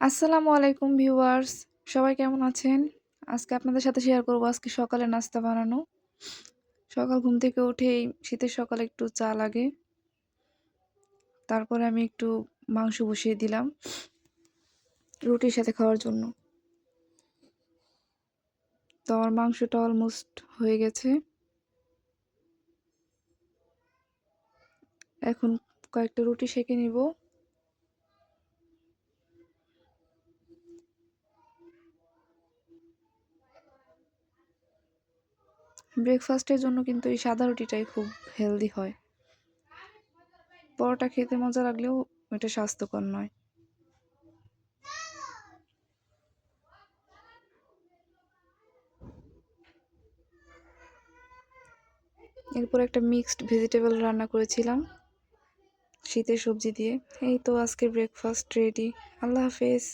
আসসালামু আলাইকুম ভিউয়ার্স, সবাই কেমন আছেন? আজকে আপনাদের সাথে শেয়ার করব আজকে সকালে নাস্তা বানানো। সকাল ঘুম থেকে উঠেই শীতের সকালে একটু চা লাগে। তারপরে আমি একটু মাংস বসিয়ে দিলাম রুটির সাথে খাওয়ার জন্য। তো আমার মাংসটা অলমোস্ট হয়ে গেছে। এখন কয়েকটা রুটি সেঁকে নিব। ব্রেকফাস্টের জন্য কিন্তু এই সাদা রুটিটাই খুব হেলদি হয়। পরোটা খেতে মজা লাগলেও এটা স্বাস্থ্যকর নয়। এরপর একটা মিক্সড ভেজিটেবল রান্না করেছিলাম শীতের সবজি দিয়ে। এই তো আজকের ব্রেকফাস্ট রেডি। আল্লাহ হাফেজ।